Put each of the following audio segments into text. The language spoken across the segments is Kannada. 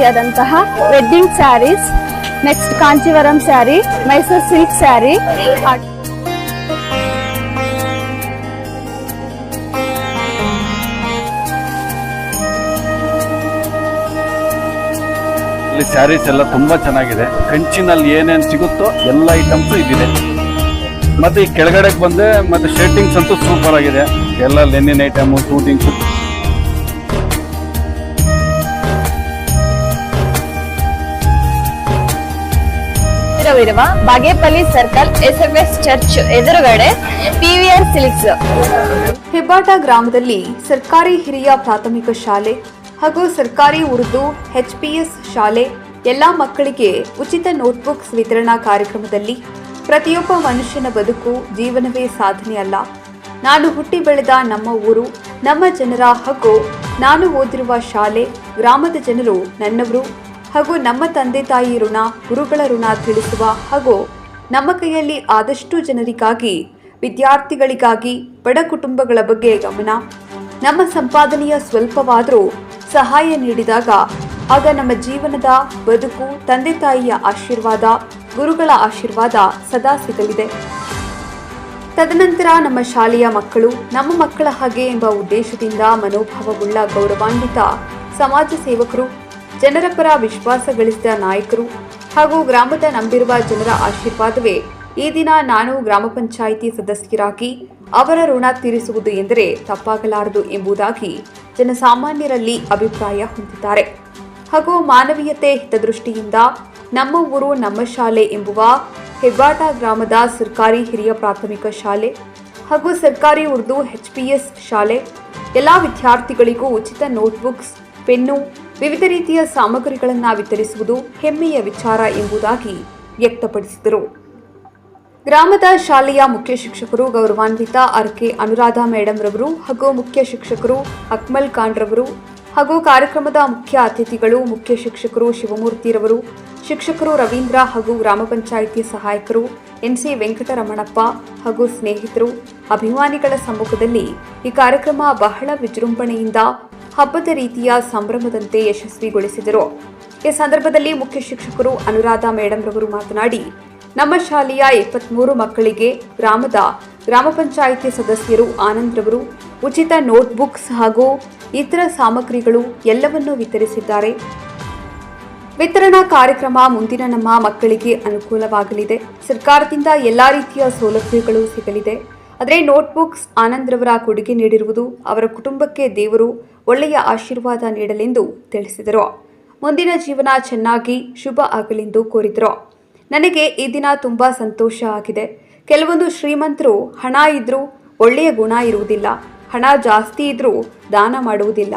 ರೀತಿಯಾದಂತಹ wedding sarees next Kanchivaram saree Mysore silk saree sarees ಎಲ್ಲ ತುಂಬಾ ಚೆನ್ನಾಗಿದೆ. ಕಂಚಿನಲ್ಲಿ ಏನೇನು ಸಿಗುತ್ತೋ ಎಲ್ಲ ಐಟಮ್ಸ್ ಇದಿದೆ. ಮತ್ತೆ ಈ ಕೆಳಗಡೆ ಬಂದ್ರೆ ಮತ್ತೆ ಶರ್ಟಿಂಗ್ಸ್ ಅಂತೂ ಸೂಪರ್ ಆಗಿದೆ. ಎಲ್ಲ ಲೆನಿನ್ ಐಟಮ್ ಶೂಟಿಂಗ್ಸ್ ಇರುವ Bagepalli circle S M S church ಎದುರುಗಡೆ ಪಿವಿಆರ್ ಸಿಲಿಕ್ಸ್. ಹೆಬ್ಬಾಟ ಗ್ರಾಮದಲ್ಲಿ ಸರ್ಕಾರಿ ಹಿರಿಯ ಪ್ರಾಥಮಿಕ ಶಾಲೆ ಹಾಗೂ ಸರ್ಕಾರಿ ಉರ್ದು ಎಚ್ಪಿಎಸ್ ಶಾಲೆ ಎಲ್ಲ ಮಕ್ಕಳಿಗೆ ಉಚಿತ ನೋಟ್ಬುಕ್ಸ್ ವಿತರಣಾ ಕಾರ್ಯಕ್ರಮದಲ್ಲಿ ಪ್ರತಿಯೊಬ್ಬ ಮನುಷ್ಯನ ಬದುಕು ಜೀವನವೇ ಸಾಧನೆ ಅಲ್ಲ. ನಾನು ಹುಟ್ಟಿ ಬೆಳೆದ ನಮ್ಮ ಊರು, ನಮ್ಮ ಜನರ ಹಾಗೂ ನಾನು ಓದಿರುವ ಶಾಲೆ, ಗ್ರಾಮದ ಜನರು ನನ್ನವರು. ಹಾಗೂ ನಮ್ಮ ತಂದೆ ತಾಯಿ ಋಣ, ಗುರುಗಳ ಋಣ ತಿಳಿಸುವ ಹಾಗೂ ನಮ್ಮ ಕೈಯಲ್ಲಿ ಆದಷ್ಟು ಜನರಿಗಾಗಿ, ವಿದ್ಯಾರ್ಥಿಗಳಿಗಾಗಿ, ಬಡ ಕುಟುಂಬಗಳ ಬಗ್ಗೆ ಗಮನ, ನಮ್ಮ ಸಂಪಾದನೆಯ ಸ್ವಲ್ಪವಾದರೂ ಸಹಾಯ ನೀಡಿದಾಗ, ಆಗ ನಮ್ಮ ಜೀವನದ ಬದುಕು ತಂದೆ ತಾಯಿಯ ಆಶೀರ್ವಾದ, ಗುರುಗಳ ಆಶೀರ್ವಾದ ಸದಾ ಸಿಗಲಿದೆ. ತದನಂತರ ನಮ್ಮ ಶಾಲೆಯ ಮಕ್ಕಳು, ನಮ್ಮ ಮಕ್ಕಳ ಹಾಗೆ ಎಂಬ ಉದ್ದೇಶದಿಂದ ಮನೋಭಾವವುಳ್ಳ ಗೌರವಾನ್ವಿತ ಸಮಾಜ ಸೇವಕರು ಜನರ ಪರ ವಿಶ್ವಾಸ ಗಳಿಸಿದ ನಾಯಕರು ಹಾಗೂ ಗ್ರಾಮದ ನಂಬಿರುವ ಜನರ ಆಶೀರ್ವಾದವೇ ಈ ದಿನ ನಾನು ಗ್ರಾಮ ಪಂಚಾಯಿತಿ ಸದಸ್ಯರಾಗಿ ಅವರ ಋಣ ತೀರಿಸುವುದು ಎಂದರೆ ತಪ್ಪಾಗಲಾರದು ಎಂಬುದಾಗಿ ಜನಸಾಮಾನ್ಯರಲ್ಲಿ ಅಭಿಪ್ರಾಯ ಹೊಂದಿದ್ದಾರೆ. ಹಾಗೂ ಮಾನವೀಯತೆ ಹಿತದೃಷ್ಟಿಯಿಂದ ನಮ್ಮ ಊರು ನಮ್ಮ ಶಾಲೆ ಎಂಬುವ ಹೆಬ್ಬಾಟ ಗ್ರಾಮದ ಸರ್ಕಾರಿ ಹಿರಿಯ ಪ್ರಾಥಮಿಕ ಶಾಲೆ ಹಾಗೂ ಸರ್ಕಾರಿ ಉರ್ದು ಎಚ್ಪಿಎಸ್ ಶಾಲೆ ಎಲ್ಲ ವಿದ್ಯಾರ್ಥಿಗಳಿಗೂ ಉಚಿತ ನೋಟ್ಬುಕ್ಸ್, ಪೆನ್ನು ವಿವಿಧ ರೀತಿಯ ಸಾಮಗ್ರಿಗಳನ್ನು ವಿತರಿಸುವುದು ಹೆಮ್ಮೆಯ ವಿಚಾರ ಎಂಬುದಾಗಿ ವ್ಯಕ್ತಪಡಿಸಿದರು. ಗ್ರಾಮದ ಶಾಲೆಯ ಮುಖ್ಯ ಶಿಕ್ಷಕರು ಗೌರವಾನ್ವಿತ ಆರ್ ಕೆ ಅನುರಾಧ ಮೇಡಮ್ ರವರು ಹಾಗೂ ಮುಖ್ಯ ಶಿಕ್ಷಕರು ಅಕ್ಮಲ್ ಖಾನ್ ರವರು ಹಾಗೂ ಕಾರ್ಯಕ್ರಮದ ಮುಖ್ಯ ಅತಿಥಿಗಳು ಮುಖ್ಯ ಶಿಕ್ಷಕರು ಶಿವಮೂರ್ತಿರವರು ಶಿಕ್ಷಕರು ರವೀಂದ್ರ ಹಾಗೂ ಗ್ರಾಮ ಪಂಚಾಯಿತಿ ಸಹಾಯಕರು ಎನ್ಸಿ ವೆಂಕಟರಮಣಪ್ಪ ಹಾಗೂ ಸ್ನೇಹಿತರು. ಅಭಿಮಾನಿಗಳ ಸಮ್ಮುಖದಲ್ಲಿ ಈ ಕಾರ್ಯಕ್ರಮ ಬಹಳ ವಿಜೃಂಭಣೆಯಿಂದ ಹಬ್ಬದ ರೀತಿಯ ಸಂಭ್ರಮದಂತೆ ಯಶಸ್ವಿಗೊಳಿಸಿದರು. ಈ ಸಂದರ್ಭದಲ್ಲಿ ಮುಖ್ಯ ಶಿಕ್ಷಕರು ಅನುರಾಧ ಮೇಡಮ್ ರವರು ಮಾತನಾಡಿ, ನಮ್ಮ ಶಾಲೆಯ ಇಪ್ಪತ್ಮೂರು ಮಕ್ಕಳಿಗೆ ಗ್ರಾಮದ ಗ್ರಾಮ ಪಂಚಾಯಿತಿ ಸದಸ್ಯರು ಆನಂದ್ ರವರು, ಉಚಿತ ನೋಟ್ಬುಕ್ಸ್ ಹಾಗೂ ಇತರ ಸಾಮಗ್ರಿಗಳು ಎಲ್ಲವನ್ನೂ ವಿತರಿಸಿದ್ದಾರೆ. ವಿತರಣಾ ಕಾರ್ಯಕ್ರಮ ಮುಂದಿನ ನಮ್ಮ ಮಕ್ಕಳಿಗೆ ಅನುಕೂಲವಾಗಲಿದೆ. ಸರ್ಕಾರದಿಂದ ಎಲ್ಲ ರೀತಿಯ ಸೌಲಭ್ಯಗಳು ಸಿಗಲಿದೆ. ಆದರೆ ನೋಟ್ಬುಕ್ಸ್ ಆನಂದ್ ರವರ ಕೊಡುಗೆ ನೀಡಿರುವುದು ಅವರ ಕುಟುಂಬಕ್ಕೆ ದೇವರು ಒಳ್ಳೆಯ ಆಶೀರ್ವಾದ ನೀಡಲೆಂದು ತಿಳಿಸಿದರು. ಮುಂದಿನ ಜೀವನ ಚೆನ್ನಾಗಿ ಶುಭ ಆಗಲೆಂದು ಕೋರಿದರು. ನನಗೆ ಈ ದಿನ ತುಂಬ ಸಂತೋಷ ಆಗಿದೆ. ಕೆಲವೊಂದು ಶ್ರೀಮಂತರು ಹಣ ಇದ್ದರೂ ಒಳ್ಳೆಯ ಗುಣ ಇರುವುದಿಲ್ಲ. ಹಣ ಜಾಸ್ತಿ ಇದ್ದರೂ ದಾನ ಮಾಡುವುದಿಲ್ಲ.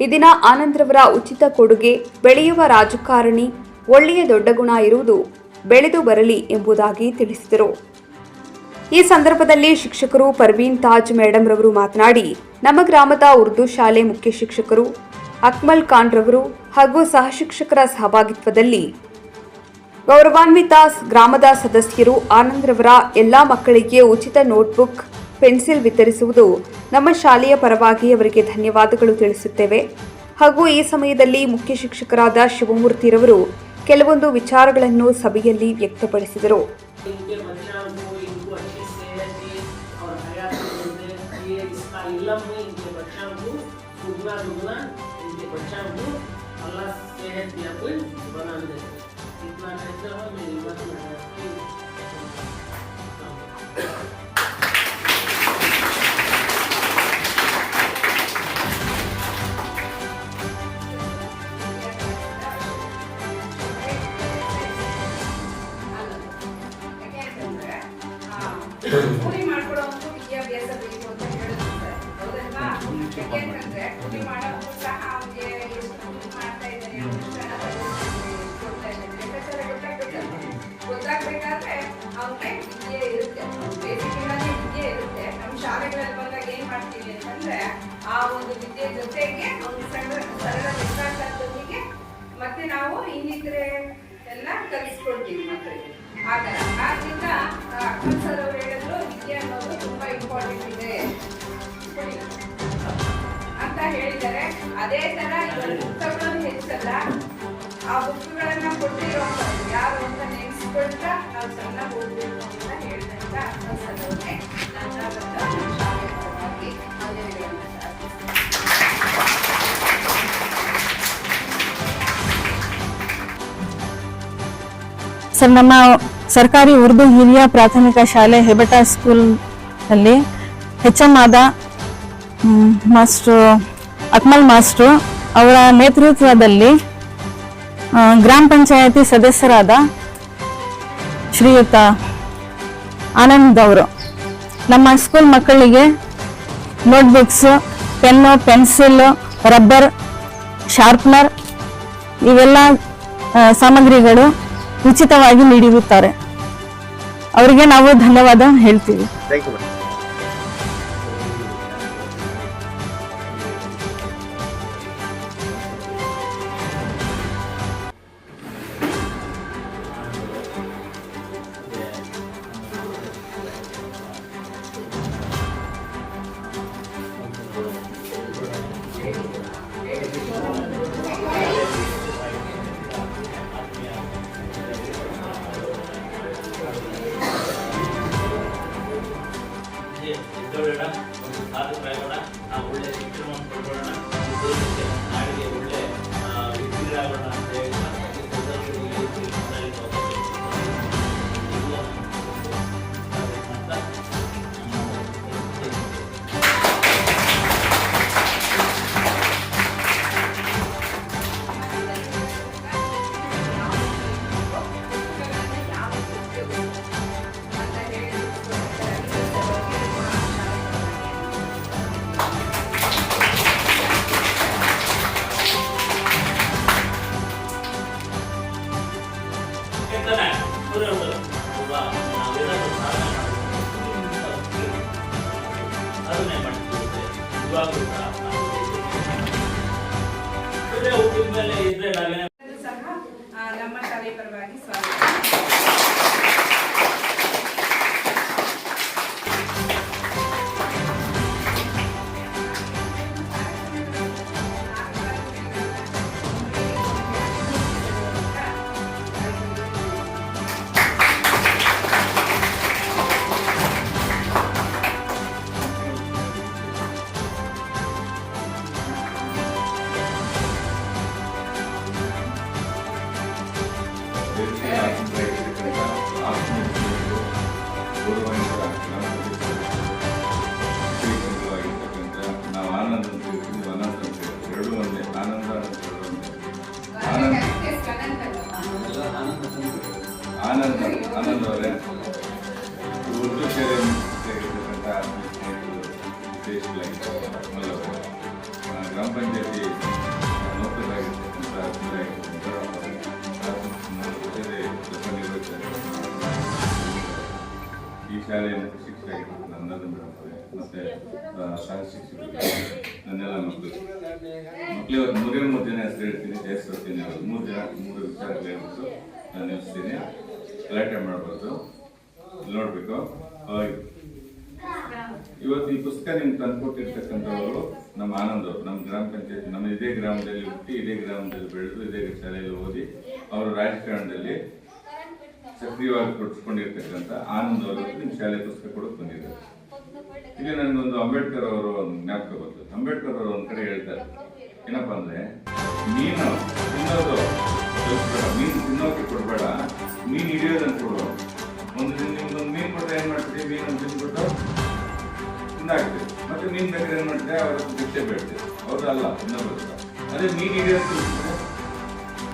ಈ ದಿನ ಆನಂದ್ರವರ ಉಚಿತ ಕೊಡುಗೆ, ಬೆಳೆಯುವ ರಾಜಕಾರಣಿ ಒಳ್ಳೆಯ ದೊಡ್ಡ ಗುಣ ಇರುವುದು ಬೆಳೆದು ಬರಲಿ ಎಂಬುದಾಗಿ ತಿಳಿಸಿದರು. ಈ ಸಂದರ್ಭದಲ್ಲಿ ಶಿಕ್ಷಕರು ಪರ್ವೀನ್ ತಾಜ್ ಮೇಡಮ್ ರವರು ಮಾತನಾಡಿ, ನಮ್ಮ ಗ್ರಾಮದ ಉರ್ದು ಶಾಲೆ ಮುಖ್ಯ ಶಿಕ್ಷಕರು ಅಕ್ಮಲ್ ಖಾನ್ ರವರು ಹಾಗೂ ಸಹಶಿಕ್ಷಕರ ಸಹಭಾಗಿತ್ವದಲ್ಲಿ ಗೌರವಾನ್ವಿತ ಗ್ರಾಮದ ಸದಸ್ಯರು ಆನಂದ್ ರವರ ಎಲ್ಲ ಮಕ್ಕಳಿಗೆ ಉಚಿತ ನೋಟ್ಬುಕ್, ಪೆನ್ಸಿಲ್ ವಿತರಿಸುವುದು ನಮ್ಮ ಶಾಲೆಯ ಪರವಾಗಿ ಅವರಿಗೆ ಧನ್ಯವಾದಗಳು ತಿಳಿಸುತ್ತೇವೆ. ಹಾಗೂ ಈ ಸಮಯದಲ್ಲಿ ಮುಖ್ಯ ಶಿಕ್ಷಕರಾದ ಶಿವಮೂರ್ತಿರವರು ಕೆಲವೊಂದು ವಿಚಾರಗಳನ್ನು ಸಭೆಯಲ್ಲಿ ವ್ಯಕ್ತಪಡಿಸಿದರು. ಅವರು ಹೇಳಿದ್ರು ಅನ್ನೋದು ಇಂಪಾರ್ಟೆಂಟ್ ಇದೆ. ಅಂತ ಅದೇ ತರ ಪುಸ್ತಕಗಳು ಹೆಚ್ಚಲ್ಲ. ಆ ಬುಕ್ಗಳನ್ನ ಕೊಟ್ಟಿರೋ ಯಾರು ಅಂತ ನೆನೆಸ್ಕೊಳ್ತಾ ನಾವು ಚೆನ್ನಾಗಿ ಓದಬೇಕು ಅಂತ ಹೇಳಿದಂತ. ಸರ್, ನಮ್ಮ ಸರ್ಕಾರಿ ಉರ್ದು ಹಿರಿಯ ಪ್ರಾಥಮಿಕ ಶಾಲೆ ಹೆಬಟಾ ಸ್ಕೂಲ್ ಅಲ್ಲಿ ಎಚ್ ಎಂ ಆದ ಮಾಸ್ಟರ್ ಅಕ್ಮಲ್ ಮಾಸ್ಟ್ರು ಅವರ ನೇತೃತ್ವದಲ್ಲಿ ಗ್ರಾಮ ಪಂಚಾಯತಿ ಸದಸ್ಯರಾದ ಶ್ರೀಯುತ ಆನಂದ್ ಅವರು. ನಮ್ಮ ಸ್ಕೂಲ್ ಮಕ್ಕಳಿಗೆ notebooks, pen, pencil, rubber, sharpener ಇವೆಲ್ಲ ಸಾಮಗ್ರಿಗಳು ಉಚಿತವಾಗಿ ನೀಡಿರುತ್ತಾರೆ. ಅವರಿಗೆ ನಾವು ಧನ್ಯವಾದ ಹೇಳ್ತೀವಿ. ಎದ್ದೋಳೋಣ ಆ, ಗ್ರಾಮ ಪಂಚಾಯತಿ ನೌಕರರಾಗಿರ್ತಕ್ಕಂಥ ಈ ಶಾಲೆಯ ಮುಖ್ಯ ಶಿಕ್ಷಕರಾಗಿರ್ತಕ್ಕಂಥ ನಂದನ್ ಮೇಡಮ್ ಮತ್ತೆ ಶಾಲೆ ಸಹ ಶಿಕ್ಷಕರು ನನ್ನೆಲ್ಲ ಮಕ್ಕಳು. ಮಕ್ಕಳು ಮೂರೇ ಮೂರು ದಿನ ಹೆಸರು ಹೇಳ್ತೀನಿ ಜಯಸ್ವತೀನಿ ಅವರು. ಮೂರು ಜನ ಮೂರು ವಿಚಾರಗಳು ಹೇಳ್ಬಿಟ್ಟು ನಾನು ನಿಲ್ಲಿಸ್ತೀನಿ. ಗಲಾಟೆ ಮಾಡಬಾರ್ದು. ನೋಡಬೇಕು. ಇವತ್ತು ಈ ಪುಸ್ತಕ ನಿಮ್ಗೆ ತಂದ್ಕೊಟ್ಟಿರ್ತಕ್ಕಂಥವರು ನಮ್ಮ ಆನಂದ್ ಅವರು. ನಮ್ಮ ಗ್ರಾಮ ಪಂಚಾಯತ್, ನಮ್ಮ ಇದೇ ಗ್ರಾಮದಲ್ಲಿ ಹುಟ್ಟಿ, ಇದೇ ಗ್ರಾಮದಲ್ಲಿ ಬೆಳೆದು, ಇದೇ ಶಾಲೆಯಲ್ಲಿ ಓದಿ ಅವರು ರಾಜಕಾರಣದಲ್ಲಿ ಸಕ್ರಿಯವಾಗಿ ಕೊಡಿಸ್ಕೊಂಡಿರ್ತಕ್ಕಂಥ ಆನಂದ್ ಅವರು ನಿಮ್ಮ ಶಾಲೆ ಪುಸ್ತಕ ಕೊಡೋಕೆ ಬಂದಿದ್ದಾರೆ. ಈಗ ನನಗೊಂದು ಅಂಬೇಡ್ಕರ್ ಅವರು ಒಂದು ಜ್ಞಾಪಕ ಬಂತು. ಅಂಬೇಡ್ಕರ್ ಅವರು ಒಂದು ಕಡೆ ಹೇಳ್ತಾರೆ, ಏನಪ್ಪ ಅಂದರೆ, ಮೀನು ತಿನ್ನೋದು ಮೀನು ತಿನ್ನೋಕೆ ಕೊಡಬೇಡ, ಮೀನು ಹಿಡಿಯೋದನ್ನ ಕೊಡು. ಒಂದು ದಿನ ನಿಮ್ಗೊಂದು ಮೀನು ಕೊಟ್ಟರೆ ಏನು ಮಾಡ್ತೀವಿ ಮೀನು ತಿಂದ್ಬಿಟ್ಟು ತಿಂದಾಗ್ತೀವಿ ಮತ್ತೆ ಮೀನ್ ಬೇಕಾದ್ರೆ ಏನ್ ಮಾಡ್ತೀವಿ ಅವರ ಭಿಕ್ಷೆ ಬೇಡ್ತೀವಿ ಅವ್ರು ಅಲ್ಲ ಅದೇ ಮೀನು ಹಿಡಿಯೋದು ಕಲಿಸಿದ್ರೆ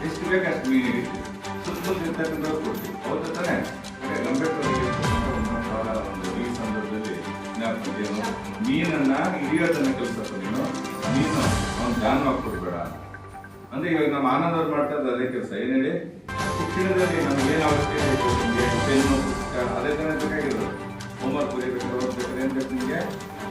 ಎಷ್ಟು ಬೇಕು ಅಷ್ಟು ಮೀನು ಹಿಡಿತೀವಿ. ಸುತ್ತ ಸುತ್ತ ಇರ್ತಕ್ಕಂಥವ್ರು ಕೊಡ್ತೀವಿ. ಅವ್ರ ಅದೇ ಅಂಬೇಡ್ಕರ್ ಇರ್ತಕ್ಕಂಥ ಒಂದು ಈ ಸಂದರ್ಭದಲ್ಲಿ ಜ್ಞಾಪಕ ಏನು? ಮೀನನ್ನ ಹಿಡಿಯೋದನ್ನ ಕಲಿಸಪ್ಪ ನೀನು? ಮೀನು, ಅವ್ನು ದಾನವಾಗಿ ಕೊಡ್ಬೇಡ ಅಂದ್ರೆ ಇವಾಗ ನಮ್ಮ ಆನಂದ್ ಅವ್ರು ಮಾಡ್ತಾ ಇದ್ದ ಅದೇ ಕೆಲಸ. ಏನೇಳಿ ಹೇಳಿ? ಶಿಕ್ಷಣದಲ್ಲಿ ನಮ್ಗೆ ಏನು ಅವಶ್ಯಕತೆ ಅದೇ ತಾನೇ ಬೇಕಾಗಿರೋದು ಹೋಮ್ವರ್ಕ್ ಬರೀಬೇಕಾದ್ರೆ ಓದ್ಬೇಕಾದ್ರೆ ಏನ್ ಬೇಕು ನಿಮಗೆ?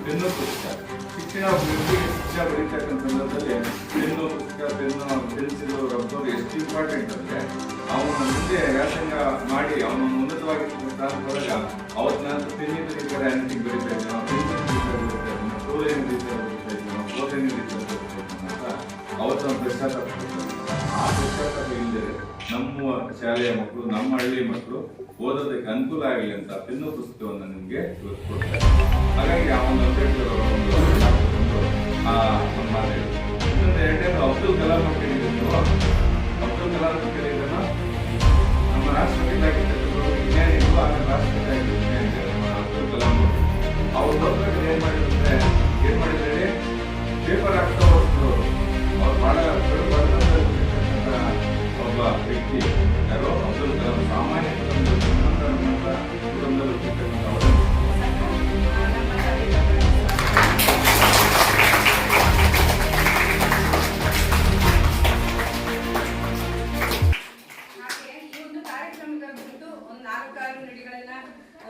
ಪೆನ್ನು ಪುಸ್ತಕ. ಶಿಕ್ಷಣ ಶಿಕ್ಷಣ ಬರೀತಕ್ಕಂಥ ಸಂದರ್ಭದಲ್ಲಿ ಪೆನ್ನು ಪುಸ್ತಕ ಪೆನ್ನು ಪೆನ್ಸಿಲ್, ರಬ್ಬರು ಎಷ್ಟು ಇಂಪಾರ್ಟೆಂಟ್ ಅಂದ್ರೆ ಅವನ ಮುಂದೆ ವ್ಯಾಸಂಗ ಮಾಡಿ ಅವನ ಉನ್ನತವಾಗಿ ಸ್ಥಾನ ಬರಲ್ಲ ಅವತ್ತು ನಾನು ಪೆನ್ನಿಂದ ರೀತಿಯ ಹ್ಯಾಂಡಿಂಗ್ ಬರೀತಾ ಇದ್ದೇನೆ ಪೆನ್ಸಿಲ್ ಬರೀತಾ ಇದ್ದೇನೆ ಟೂಲೇನ್ ಬರೀತಾ ಬರೀತಾ ಇದ್ದೇನೆ ಅಂತ ಅವತ್ತು. ಆ ಪುಸ್ತಕ ಇಲ್ಲದೆ ನಮ್ಮ ಶಾಲೆಯ ಮಕ್ಕಳು, ನಮ್ಮ ಹಳ್ಳಿ ಮಕ್ಕಳು ಓದೋದಕ್ಕೆ ಅನುಕೂಲ ಆಗಲಿ ಅಂತ ಪೆನ್ನು ಪುಸ್ತಕವನ್ನು ನಿಮಗೆ ಇವತ್ತು ಹಾಗಾಗಿ ಆ ಒಂದು ಅಂಬೇಡ್ಕರ್ ಅವರ ಒಂದು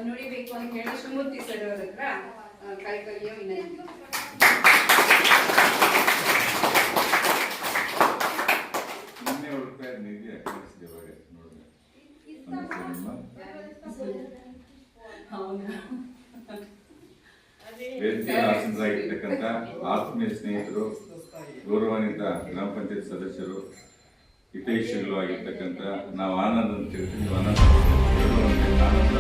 ನುಡಿಬೇಕು ಅಂತ ಹೇಳಿ ಶಿವಮೂರ್ತಿ ಸರ್ ಅವ್ರ ಹತ್ರ ವಿನಂತಿ. ಆಸೀನರಾಗಿರ್ತಕ್ಕಂಥ ಆತ್ಮೀಯ ಸ್ನೇಹಿತರು ಗೌರವಾನ್ವಿತ ಗ್ರಾಮ ಪಂಚಾಯತ್ ಸದಸ್ಯರು ಹಿತೈಷಿಗಳು ಆಗಿರ್ತಕ್ಕಂಥ ನಾವು ಆನಂದ ಅಂತ ಹೇಳ್ತೀವಿ. ಆನಂದ ಆನಂದ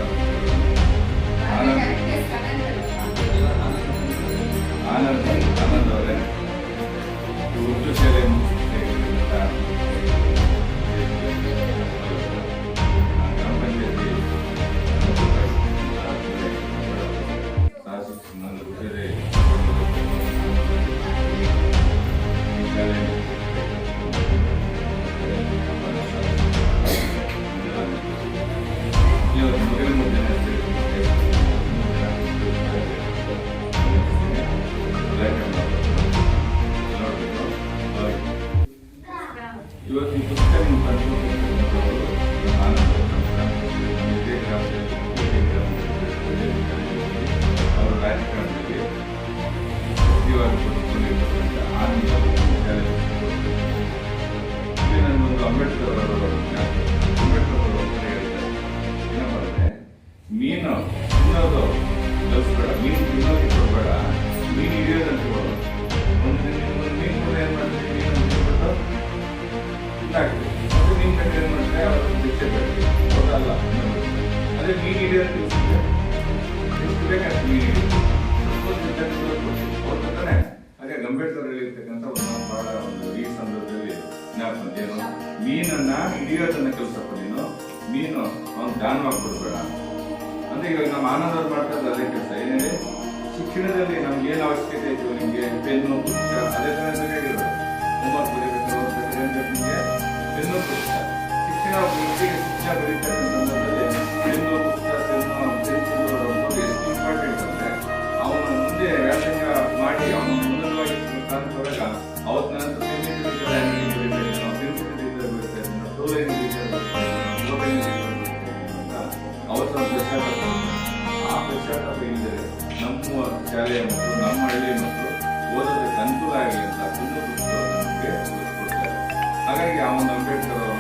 ಆನಂದ ಆನಂದ ಆನಂದ ನನ್ನೊಂದು ಅಂಬೇಡ್ಕರ್ ಅವರ ಮೀನು ತಿನ್ನೋದು ಕೊಡಬೇಡ ಮೀನು ಹಿಡಿಯೋದಂತ ಒಂದು ಒಂದು ಏನ್ ಮಾಡ್ತೀವಿ ಕಟ್ಟಿ ಏನ್ ಮಾಡ್ತಾರೆ ಅವರು ಅದೇ ಮೀನು ಹಿಡಿಯೋದು ತಿಳಿಸಿದ್ರೆ ಎಷ್ಟು ಬೇಕಾದ್ರೆ ಮೀನು ಸ್ವಲ್ಪ ಅಂಬೇಡ್ಕರ್ ಹೇಳಿರ್ತಕ್ಕಂಥ ಒಂದು ಬಹಳ ಒಂದು ಈ ಸಂದರ್ಭದಲ್ಲಿ ಜ್ಞಾಪನೆ. ಏನು? ಮೀನನ್ನ ಹಿಡಿಯೋದನ್ನ ಕೆಲಸ ನೀನು. ಮೀನು ಅವ್ನು ದಾನವಾಗಿ ಕೊಡ್ಬೇಡ ಅಂದ್ರೆ ಇವಾಗ ನಮ್ಮ ಆನಂದ ಮಾಡ್ತಾ ಅದೇ ಕೆಲಸ. ಏನೇಳಿ ಶಿಕ್ಷಣದಲ್ಲಿ ನಮ್ಗೆ ಏನು ಅವಶ್ಯಕತೆ ಇತ್ತು ನಿಮ್ಗೆ? ಪೆನ್ನು ಅದೇ ತರ ಹೋಮ್ವರ್ಕ್ ಬರೀಬೇಕು ನಿಮ್ಗೆ ಪೆನ್ನು, ಪುಸ್ತಕ. ಶಿಕ್ಷಣ ಶಿಕ್ಷಣ ಬರೀತಕ್ಕಂಥ ಸಂದರ್ಭದಲ್ಲಿ ಅವನು ಮುಂದೆ ವ್ಯಾಸಂಗ ಮಾಡಿ ಅವನು ಬರೀತಾರೆ ಮೊಬೈಲ್ ಅವತ್ತು ಪಶ್ಚಾತ್ತಾಪ ಆ ಪಶ್ಚಾತ್ತಾಪ ನಮ್ಮ ಶಾಲೆಯ ನಮ್ಮ ಹಳ್ಳಿ ಮಕ್ಕಳು ಓದೋದಕ್ಕೆ ಅನುಕೂಲ ಆಗಲಿ ಅಂತ ತುಂಬ ಹಾಗಾಗಿ ಆ ಒಂದು ಅಂಬೇಡ್ಕರ್ ಅವರ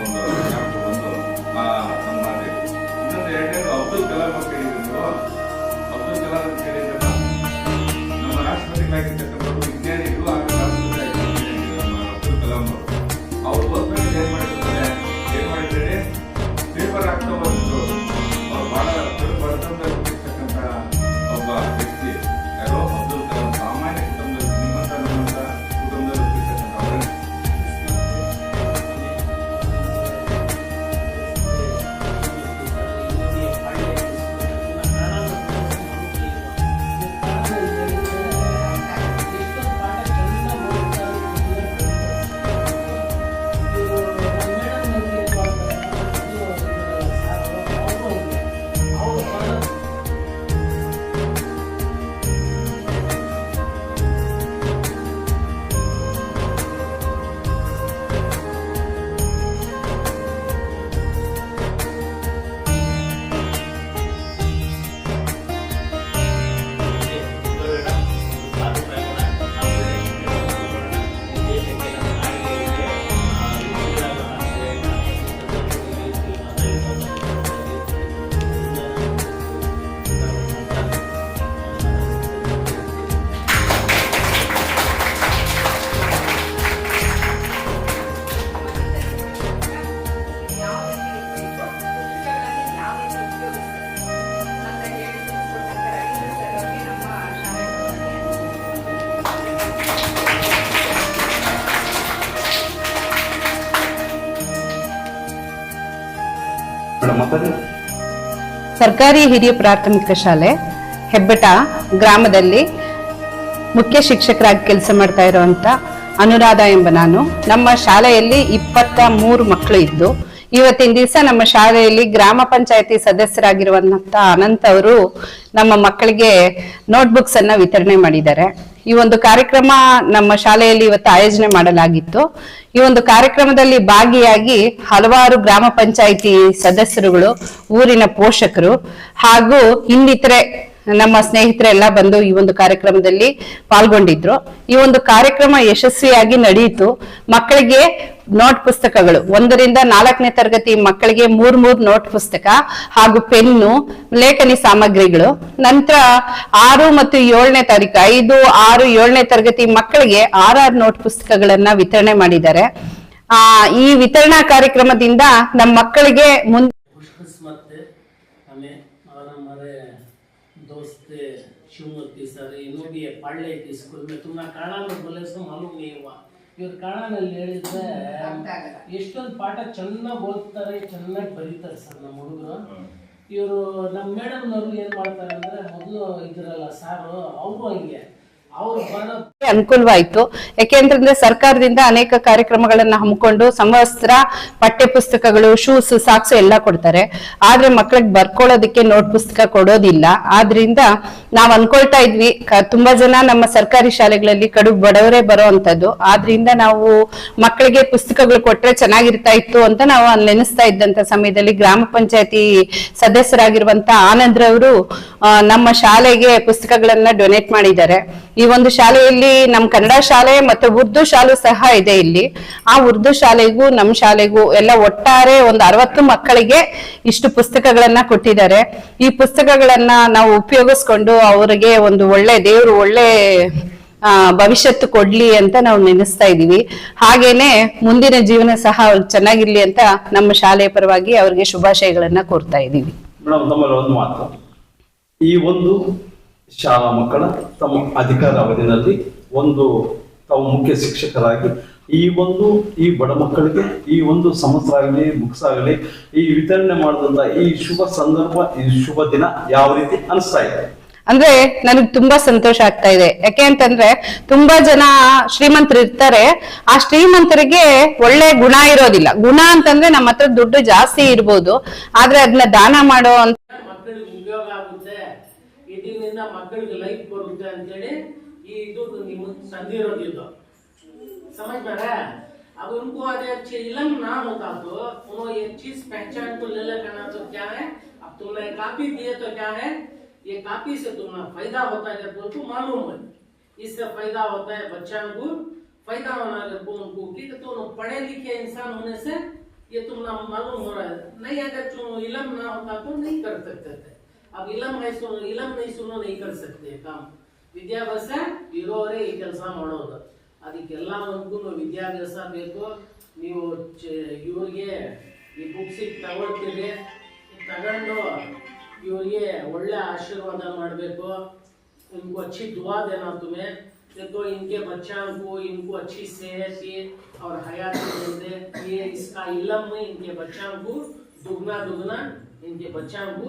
ಸರ್ಕಾರಿ ಹಿರಿಯ ಪ್ರಾಥಮಿಕ ಶಾಲೆ ಹೆಬ್ಬೆಟ ಗ್ರಾಮದಲ್ಲಿ ಮುಖ್ಯ ಶಿಕ್ಷಕರಾಗಿ ಕೆಲಸ ಮಾಡ್ತಾ ಇರುವಂತ ಅನುರಾಧ ಎಂಬ ನಾನು. ನಮ್ಮ ಶಾಲೆಯಲ್ಲಿ ಇಪ್ಪತ್ತ ಮೂರು ಮಕ್ಕಳು ಇದ್ದು ಇವತ್ತಿನ ದಿವಸ ನಮ್ಮ ಶಾಲೆಯಲ್ಲಿ ಗ್ರಾಮ ಪಂಚಾಯತಿ ಸದಸ್ಯರಾಗಿರುವಂತ ಅನಂತ್ ಅವರು ನಮ್ಮ ಮಕ್ಕಳಿಗೆ ನೋಟ್ಬುಕ್ಸ್ ಅನ್ನ ವಿತರಣೆ ಮಾಡಿದ್ದಾರೆ. ಈ ಒಂದು ಕಾರ್ಯಕ್ರಮ ನಮ್ಮ ಶಾಲೆಯಲ್ಲಿ ಇವತ್ತು ಆಯೋಜನೆ ಮಾಡಲಾಗಿತ್ತು. ಈ ಒಂದು ಕಾರ್ಯಕ್ರಮದಲ್ಲಿ ಭಾಗಿಯಾಗಿ ಹಲವಾರು ಗ್ರಾಮ ಪಂಚಾಯಿತಿ ಸದಸ್ಯರುಗಳು, ಊರಿನ ಪೋಷಕರು ಹಾಗೂ ಇನ್ನಿತರೆ ನಮ್ಮ ಸ್ನೇಹಿತರೆಲ್ಲ ಬಂದು ಈ ಒಂದು ಕಾರ್ಯಕ್ರಮದಲ್ಲಿ ಪಾಲ್ಗೊಂಡಿದ್ರು. ಈ ಒಂದು ಕಾರ್ಯಕ್ರಮ ಯಶಸ್ವಿಯಾಗಿ ನಡೆಯಿತು ಮಕ್ಕಳಿಗೆ ನೋಟ್ ಪುಸ್ತಕಗಳು ಒಂದರಿಂದ ನಾಲ್ಕನೇ ತರಗತಿ ಮಕ್ಕಳಿಗೆ ಮೂರ್ ಮೂರ್ ನೋಟ್ ಪುಸ್ತಕ ಹಾಗೂ ಪೆನ್ನು ಲೇಖನಿ ಸಾಮಗ್ರಿಗಳು ನಂತರ ಆರು ಮತ್ತು ಏಳನೇ ತಾರೀಕು ಐದು ಆರು ಏಳನೇ ತರಗತಿ ಮಕ್ಕಳಿಗೆ ಆರಾರು ನೋಟ್ ಪುಸ್ತಕಗಳನ್ನ ವಿತರಣೆ ಮಾಡಿದ್ದಾರೆ ಆ ಈ ವಿತರಣಾ ಕಾರ್ಯಕ್ರಮದಿಂದ ನಮ್ಮ ಮಕ್ಕಳಿಗೆ ಮುಂದೆ खुशकिस्मत थे हमें और हमारे दोस्त थे शिवमूर्ति सर ಇನ್ನೂ भी पढ़ रहे थे स्कूल में तुमने ಕನ್ನಡ में बोले सो मालूम नहीं हुआ ಇವ್ರು ಕನ್ನಡದಲ್ಲಿ ಹೇಳಿದ್ರೆ ಎಷ್ಟೊಂದು ಪಾಠ ಚೆನ್ನಾಗಿ ಓದ್ತಾರೆ ಚೆನ್ನಾಗಿ ಬರೀತಾರೆ ಸರ್ ನಮ್ಮ ಹುಡುಗರು. ಇವರು ನಮ್ಮ ಮೇಡಮ್ನವ್ರು ಏನು ಮಾಡ್ತಾರೆ ಅಂದರೆ ಮೊದಲು ಇದ್ರಲ್ಲ ಸಾರು ಅವರು ಹಂಗೆ. ಅನುಕೂಲವಾಯ್ತು. ಯಾಕೆಂತಂದ್ರೆ ಸರ್ಕಾರದಿಂದ ಅನೇಕ ಕಾರ್ಯಕ್ರಮಗಳನ್ನ ಹಮ್ಮಿಕೊಂಡು ಸಮವಸ್ತ್ರ ಪಠ್ಯ ಪುಸ್ತಕಗಳು ಶೂಸ್ ಸಾಕ್ಸ್ ಎಲ್ಲ ಕೊಡ್ತಾರೆ. ಆದ್ರೆ ಮಕ್ಳಿಗೆ ಬರ್ಕೊಳ್ಳೋದಕ್ಕೆ ನೋಟ್ ಪುಸ್ತಕ ಕೊಡೋದಿಲ್ಲ. ಆದ್ರಿಂದ ನಾವ್ ಅನ್ಕೊಳ್ತಾ ಇದ್ವಿ ತುಂಬಾ ಜನ ನಮ್ಮ ಸರ್ಕಾರಿ ಶಾಲೆಗಳಲ್ಲಿ ಕಡು ಬಡವರೇ ಬರೋ ಅಂತದ್ದು ಆದ್ರಿಂದ ನಾವು ಮಕ್ಕಳಿಗೆ ಪುಸ್ತಕಗಳು ಕೊಟ್ರೆ ಚೆನ್ನಾಗಿರ್ತಾ ಇತ್ತು ಅಂತ ನಾವು ನೆನೆಸ್ತಾ ಇದ್ದಂತ ಸಮಯದಲ್ಲಿ ಗ್ರಾಮ ಪಂಚಾಯತಿ ಸದಸ್ಯರಾಗಿರುವಂತ ಆನಂದ್ರವರು ನಮ್ಮ ಶಾಲೆಗೆ ಪುಸ್ತಕಗಳನ್ನ ಡೊನೇಟ್ ಮಾಡಿದ್ದಾರೆ. ಒಂದು ಶಾಲೆಯಲ್ಲಿ ನಮ್ಮ ಕನ್ನಡ ಶಾಲೆ ಮತ್ತೆ ಉರ್ದು ಶಾಲೆ ಸಹ ಇದೆ ಇಲ್ಲಿ. ಆ ಉರ್ದು ಶಾಲೆಗೂ ನಮ್ಮ ಶಾಲೆಗೂ ಎಲ್ಲ ಒಟ್ಟಾರೆ ಒಂದು ಅರವತ್ತು ಮಕ್ಕಳಿಗೆ ಇಷ್ಟು ಪುಸ್ತಕಗಳನ್ನ ಕೊಟ್ಟಿದ್ದಾರೆ. ಈ ಪುಸ್ತಕಗಳನ್ನ ನಾವು ಉಪಯೋಗಿಸ್ಕೊಂಡು ಅವರಿಗೆ ಒಂದು ಒಳ್ಳೆ ದೇವರು ಒಳ್ಳೆ ಆ, ಭವಿಷ್ಯತ್ತು ಕೊಡ್ಲಿ ಅಂತ ನಾವು ನೆನೆಸ್ತಾ ಇದೀವಿ ಹಾಗೇನೆ ಮುಂದಿನ ಜೀವನ ಸಹ ಚೆನ್ನಾಗಿರ್ಲಿ ಅಂತ ನಮ್ಮ ಶಾಲೆಯ ಪರವಾಗಿ ಅವ್ರಿಗೆ ಶುಭಾಶಯಗಳನ್ನ ಕೋರ್ತಾ ಇದೀವಿ ಈ ಒಂದು ಶಾಲಾ ಮಕ್ಕಳ ತಮ್ಮ ಅಧಿಕಾರ ಅವಧಿನಲ್ಲಿ ಒಂದು ತಾವು ಮುಖ್ಯ ಶಿಕ್ಷಕರಾಗಿ ಈ ಒಂದು, ಈ ಬಡ ಮಕ್ಕಳಿಗೆ, ಈ ಒಂದು ಸಮಸ್ಯೆ ಆಗಲಿ ಬುಕ್ಸ್ ಆಗಲಿ, ಈ ವಿತರಣೆ ಮಾಡಿದಂತ ಈ ಶುಭ ಸಂದರ್ಭ, ಈ ಶುಭ ದಿನ ಯಾವ ರೀತಿ ಅನಿಸ್ತಾ ಇದೆ? ಅಂದ್ರೆ ನನಗೆ ತುಂಬಾ ಸಂತೋಷ ಆಗ್ತಾ ಇದೆ. ಯಾಕೆ ಅಂತಂದ್ರೆ ತುಂಬಾ ಜನ ಶ್ರೀಮಂತರು ಇರ್ತಾರೆ. ಆ ಶ್ರೀಮಂತರಿಗೆ ಒಳ್ಳೆ ಗುಣ ಇರೋದಿಲ್ಲ. ಗುಣ ಅಂತಂದ್ರೆ ನಮ್ಮ ಹತ್ರ ದುಡ್ಡು ಜಾಸ್ತಿ ಇರ್ಬೋದು. ಆದ್ರೆ ಅದನ್ನ ದಾನ ಮಾಡೋ ಇದರಿಂದ ಮಕ್ಕಳಿಗೆ ಲೈಫ್ ಬರುತ್ತೆ ಅಂತೇಳಿ ಈ ಇದು ನಿಮಗೆ ತಂದಿರೋದಿದ್ದು समझ में रहा है अब उनको आज अच्छे इलम ना होता तो वो ये चीज पहचान को ले ले करना तो क्या है अब तुमने कापी दिए तो क्या है ये कापी से तुम्हें फायदा होता है जब उनको मालूम है इससे फायदा होता है बच्चा को फायदा होना अगर को उनको कि तो उन्हें पढ़े लिखे इंसान होने से ये तुमने मालूम हो रहा है नहीं अगर तुम इलम ना होता तो नहीं कर सकते थे अब इलम है सुनो इलम नहीं सुनो नहीं कर सकते काम ವಿದ್ಯಾಭ್ಯಾಸ ಇರೋರೇ ಈ ಕೆಲಸ ಮಾಡೋದು ಅದಕ್ಕೆಲ್ಲ ಒಂದು ವಿದ್ಯಾಭ್ಯಾಸ ಬೇಕು ನೀವು ಚ- ಇವ್ರಿಗೆ ಈ ಬುಕ್ಸಿಗೆ ತಗೊಳ್ತೀರಿ ತಗೊಂಡು ಇವ್ರಿಗೆ ಒಳ್ಳೆ ಆಶೀರ್ವಾದ ಮಾಡಬೇಕು इनको अच्छी दुआ देना तुम्हें देखो इनके बच्चों को इनको अच्छी सेहत और हयात देते ये इसका इलम में इनके बच्चों को दुगना दुगना इनके बच्चों को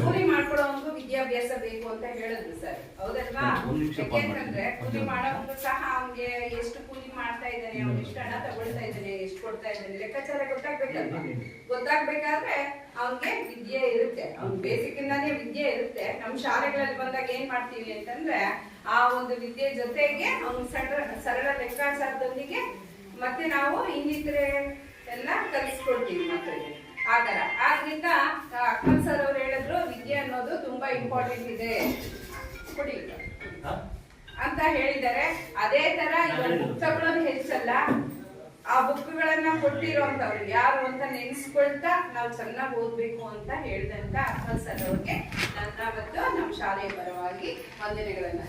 ಕೂಲಿ ಮಾಡ್ಕೊಡೋನ್ಗೂ ವಿದ್ಯಾಭ್ಯಾಸ ಬೇಕು ಅಂತ ಹೇಳಿದ್ರು ಸರ್. ಹೌದಲ್ವಾ? ಯಾಕೆಂತಂದ್ರೆ ಕೂಲಿ ಮಾಡೋದು ಸಹ ಅವ್ನಿಗೆ ಎಷ್ಟು ಕೂಲಿ ಮಾಡ್ತಾ ಇದ್ದಾನೆ ಅವ್ನು ಎಷ್ಟು ಹಣ ತಗೊಳ್ತಾ ಇದ್ದಾನೆ ಎಷ್ಟು ಕೊಡ್ತಾ ಇದ್ದಾನೆ ಲೆಕ್ಕಾಚಾರ ಗೊತ್ತಾಗ್ಬೇಕಲ್ವಾ? ಗೊತ್ತಾಗ್ಬೇಕಾದ್ರೆ ಅವ್ನಿಗೆ ವಿದ್ಯೆ ಇರುತ್ತೆ. ಅವ್ನ್ ಬೇಸಿಕ್ ಇಂದಾನೇ ವಿದ್ಯೆ ಇರುತ್ತೆ. ನಮ್ ಶಾಲೆಗಳಲ್ಲಿ ಬಂದಾಗ ಏನ್ ಮಾಡ್ತೀವಿ ಅಂತಂದ್ರೆ ಆ ಒಂದು ವಿದ್ಯೆ ಜೊತೆಗೆ ಅವ್ನ್ ಸರಳ ಸರಳ ಲೆಕ್ಕಾಚಾರದೊಂದಿಗೆ ಮತ್ತೆ ನಾವು ಇನ್ನಿತರೆ ಎಲ್ಲ ಕಲಿಸ್ಕೊಡ್ತೀವಿ ಮಕ್ಕಳಿಗೆ ಆ ತರ ಆದ್ರಿಂದ ಅಕ್ಕನ್ ಸರ್ ಅವ್ರು ಹೇಳಿದ್ರು ವಿದ್ಯೆ ಅನ್ನೋದು ತುಂಬಾ ಇಂಪಾರ್ಟೆಂಟ್ ಇದೆ. ಕೊಡಿ. ಅಂತ ಹೇಳಿದ್ದಾರೆ. ಅದೇ ತರ ಇವಾಗ ತಗೊಳ್ಳೋದು ಹೆಚ್ಚಲ್ಲ ಆ ಬುಕ್ಗಳನ್ನ ಕೊಟ್ಟಿರೋಂಥವ್ರು ಯಾರು ಅಂತ ನೆನೆಸ್ಕೊಳ್ತಾ ನಾವು ಚೆನ್ನಾಗಿ ಓದ್ಬೇಕು ಅಂತ ಹೇಳಿದಂತ ಅಕ್ಕನ್ ಸರ್ ಅವ್ರಿಗೆ ನನ್ನ ಮತ್ತು ನಮ್ಮ ಶಾಲೆಯ ಪರವಾಗಿ ವಂದನೆಗಳನ್ನ